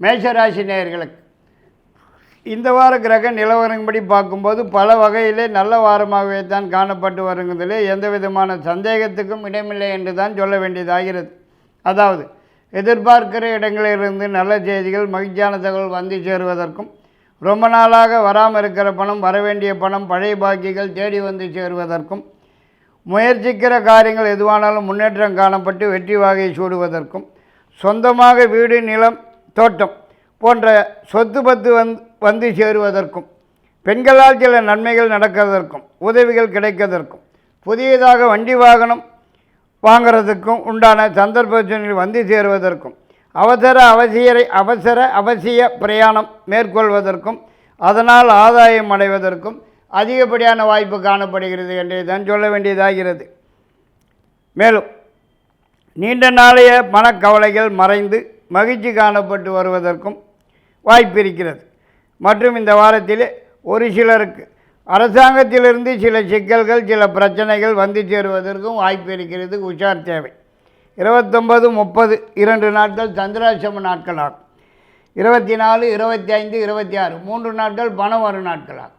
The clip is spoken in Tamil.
மேஷராசி நேயர்களுக்கு இந்த வார கிரக நிலவரப்படி பார்க்கும்போது பல வகையிலே நல்ல வாரமாகவே தான் காணப்பட்டு வருங்கிறதுலே எந்த விதமான சந்தேகத்துக்கும் இடமில்லை என்று தான் சொல்ல வேண்டியதாகிறது. அதாவது எதிர்பார்க்கிற இடங்களிலிருந்து நல்ல செய்திகள் மகிழ்ச்சியான தகவல் வந்து சேருவதற்கும் ரொம்ப நாளாக வராமல் இருக்கிற பணம் வரவேண்டிய பணம் பழைய பாக்கிகள் தேடி வந்து சேருவதற்கும் முயற்சிக்கிற காரியங்கள் எதுவானாலும் முன்னேற்றம் காணப்பட்டு வெற்றி வாகை சூடுவதற்கும் சொந்தமாக வீடு நிலம் தோட்டம் போன்ற சொத்து பத்து வந் வந்து சேருவதற்கும் பெண்களால் சில நன்மைகள் நடக்கிறதற்கும் உதவிகள் கிடைக்கிறதற்கும் புதியதாக வண்டி வாகனம் வாங்கிறதுக்கும் உண்டான சந்தர்ப்ப சூழ்நிலை வந்து சேருவதற்கும் அவசர அவசியரை அவசர அவசிய பிரயாணம் மேற்கொள்வதற்கும் அதனால் ஆதாயம் அடைவதற்கும் அதிகப்படியான வாய்ப்பு காணப்படுகிறது என்று தான் சொல்ல வேண்டியதாகிறது. மேலும் நீண்ட நாளைய மனக்கவலைகள் மறைந்து மகிழ்ச்சி காணப்பட்டு வருவதற்கும் வாய்ப்பு இருக்கிறது மற்றும் இந்த வாரத்தில் ஒரு சிலருக்கு அரசாங்கத்திலிருந்து சில சிக்கல்கள் சில பிரச்சனைகள் வந்து சேருவதற்கும் வாய்ப்பு இருக்கிறது உஷார் தேவை. இருபத்தொம்பது முப்பது இரண்டு நாட்கள் சந்திராசிரம நாட்களாகும். இருபத்தி நாலு இருபத்தி ஐந்து இருபத்தி ஆறு மூன்று நாட்கள் பணம் வரும் நாட்களாகும்.